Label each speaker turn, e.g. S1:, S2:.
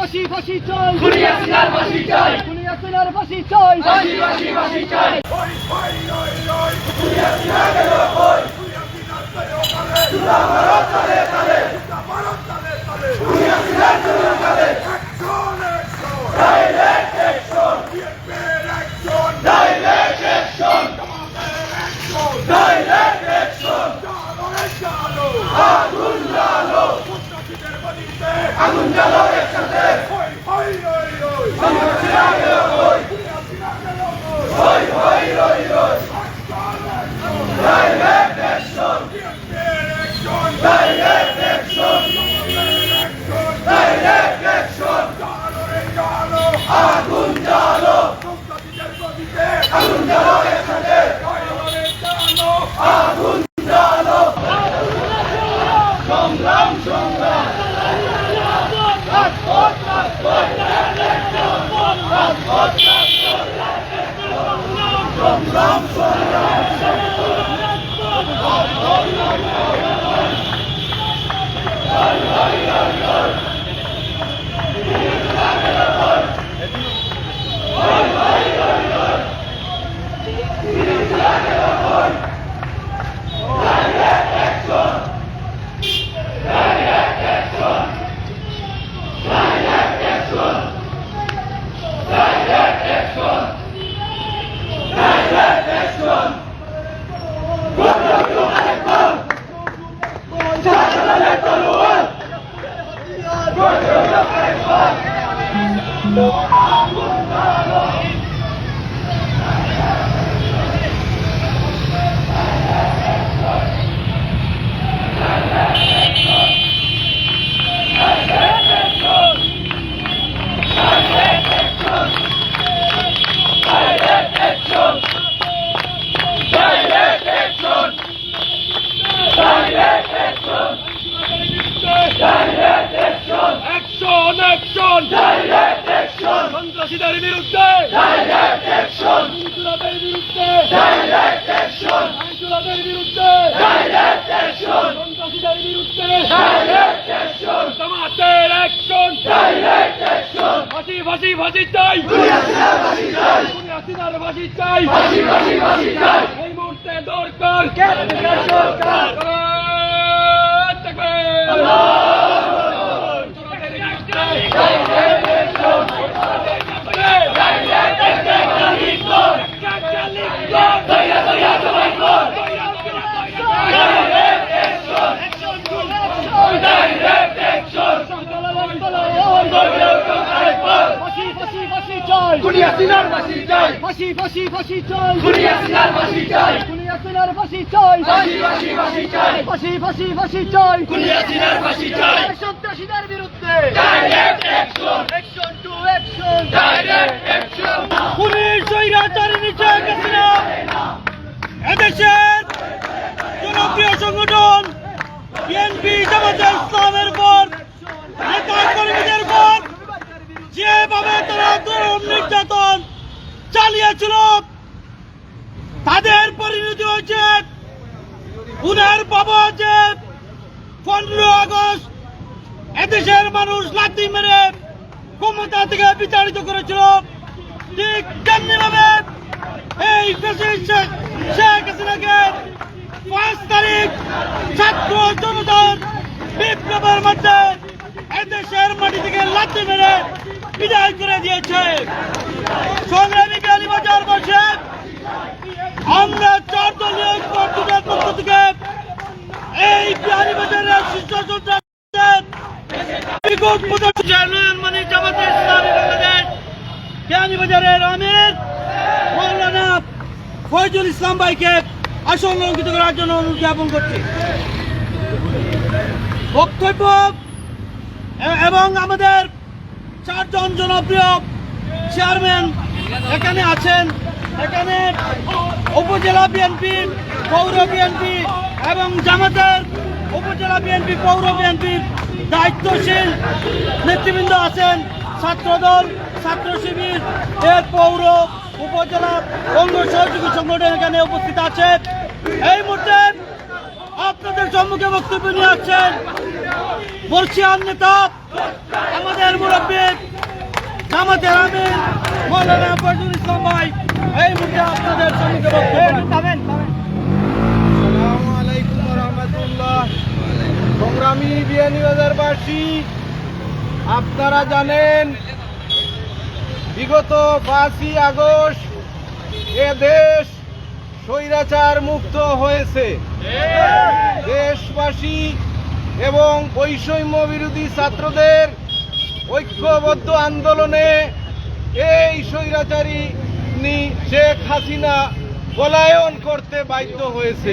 S1: ফাঁসি ফাঁসি চাই।
S2: খুনি হাসিনার ফাঁসি চাই।
S1: খুনি হাসিনার ফাঁসি চাই।
S2: ফাঁসি ফাঁসি ফাঁসি চাই।
S3: আগুন আগুন জ্বালো। আগুন জ্বালো একসাথে আগুন জ্বালো। সংগ্রাম সংগ্রাম। ডাইরেক্ট অ্যাকশন
S2: বিরুদ্ধে। আইনজীবীদের বিরুদ্ধে।
S3: অ্যাকশন
S2: বিরুদ্ধে। সন্ত্রাসীদের বিরুদ্ধে। জামাতের অ্যাকশন ফাঁসি ফাঁসি ফাঁসি চাই।
S3: হাসিনার ফাঁসি চাই।
S2: খুনি হাসিনার ফাঁসি চাই
S3: ফাঁসি ফাঁসি ফাঁসি চাই
S2: এই মুহূর্তে দরকার
S3: কেন্দ্রীয় সরকার
S2: নারায়ণ তাকবীর। সন্ত্রাসীদের বিরুদ্ধে
S3: ডাইরেক্ট অ্যাকশন ডাইরেক্ট অ্যাকশন লিখুন
S2: একটা লিখুন।
S3: দয়া দয়া সবাই কর ডাইরেক্ট অ্যাকশন ডাইরেক্ট অ্যাকশন
S1: ফাঁসি ফাঁসি ফাঁসি
S3: হাসিনার ফাঁসি চাই
S1: ফাঁসি ফাঁসি ফাঁসি চাই
S3: খুনি হাসিনার ফাঁসি চাই
S1: খুনি হাসিনার ফাঁসি চাই
S3: ফাঁসি ফাঁসি ফাঁসি চাই
S1: ফাঁসি ফাঁসি ফাঁসি চাই
S3: খুনি হাসিনার ফাঁসি চাই
S1: সন্ত্রাসীদের বিরুদ্ধে।
S3: Direct action
S1: action to action
S3: direct action
S2: খুনির স্বৈরাচারী শেখ হাসিনা এদেশের জনপ্রিয় সংগঠন বিএনপি জামাতে ইসলামের পর নেতা কর্মীদের পর যেভাবে তারা তরুণ নির্যাতন চালিয়েছিল তাদের পরিণতি হয়েছে উনার বাবা যে পনেরো আগস্ট এদেশের মানুষ লাথি মেরে ক্ষমতা থেকে বিতাড়িত করেছিল, ঠিক তেমনি ভাবে এই শেখ- হাসিনাকে পাঁচ তারিখ ছাত্র জনতার বিপ্লবের মধ্যে এদেশের মাটি থেকে লাথি মেরে বিদায় করে দিয়েছে। সংগ্রামী বিয়ানীবাজার বসে আমরা চার দলীয় কর্তৃপক্ষের পক্ষ থেকে এই বিয়ানীবাজারের শীর্ষ সন্ত্রাসীদের চেয়ারম্যান মানে জামাতে ইসলামী বাংলাদেশ বিয়ানীবাজারের আমির মৌলানা ফয়জুল ইসলাম ভাইকে আসন অলঙ্কিত করার জন্য অনুরোধ জ্ঞাপন করছি। বক্তব্য এবং আমাদের চারজন জনপ্রিয় চেয়ারম্যান এখানে আছেন। এখানে উপজেলা বিএনপি, পৌর বিএনপি এবং জামাতের উপজেলা বিএনপি, পৌর বিএনপির দায়িত্বশীল নেতৃবৃন্দ আছেন ছাত্রদল, ছাত্র শিবির, এর পৌর, উপজেলা অঙ্গ সহযোগী সংগঠন এখানে উপস্থিত আছে। এই মুহূর্তে আপনাদের সম্মুখে বক্তব্য নিয়ে আসছেন বর্ষিয়ান নেতা, আমাদের মুরব্বী জামাতের আমির মৌলানা ফজলুল ইসলাম ভাই। এই আপনাদের
S4: সংগ্রামী বিয়ানীবাজারবাসী আপনারা জানেন বিগত পাঁচই আগস্ট এ দেশ স্বৈরাচার মুক্ত হয়েছে। দেশবাসী এবং বৈষম্য বিরোধী ছাত্রদের ঐক্যবদ্ধ আন্দোলনে এই স্বৈরাচারী শেখ হাসিনা পলায়ন করতে বাধ্য হয়েছে।